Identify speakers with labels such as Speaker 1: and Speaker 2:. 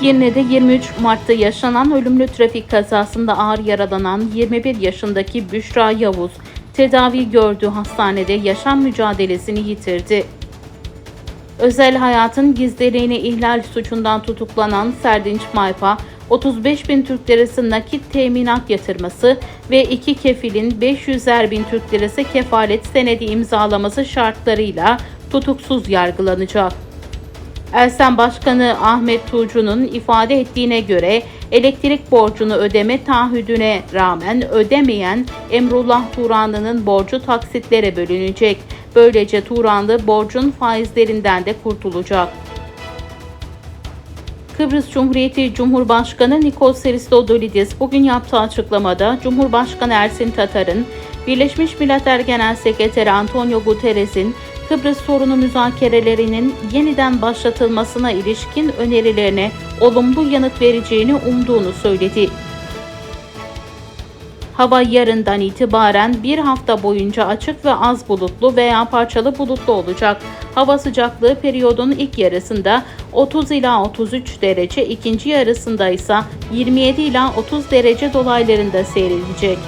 Speaker 1: Girne'de 23 Mart'ta yaşanan ölümlü trafik kazasında ağır yaralanan 21 yaşındaki Büşra Yavuz tedavi gördüğü hastanede yaşam mücadelesini yitirdi. Özel hayatın gizliliğini ihlal suçundan tutuklanan Serdinç Maypa, 35 bin Türk lirası nakit teminat yatırması ve iki kefilin 500'er bin Türk lirası kefalet senedi imzalaması şartlarıyla tutuksuz yargılanacak. Elsen Başkanı Ahmet Tuğcu'nun ifade ettiğine göre elektrik borcunu ödeme taahhüdüne rağmen ödemeyen Emrullah Turanlı'nın borcu taksitlere bölünecek. Böylece Turanlı borcun faizlerinden de kurtulacak. Kıbrıs Cumhuriyeti Cumhurbaşkanı Nikos Christodoulidis bugün yaptığı açıklamada Cumhurbaşkanı Ersin Tatar'ın Birleşmiş Milletler Genel Sekreteri Antonio Guterres'in Kıbrıs sorunu müzakerelerinin yeniden başlatılmasına ilişkin önerilerine olumlu yanıt vereceğini umduğunu söyledi. Hava yarından itibaren bir hafta boyunca açık ve az bulutlu veya parçalı bulutlu olacak. Hava sıcaklığı periyodun ilk yarısında 30 ila 33 derece, ikinci yarısında ise 27 ila 30 derece dolaylarında seyredecek.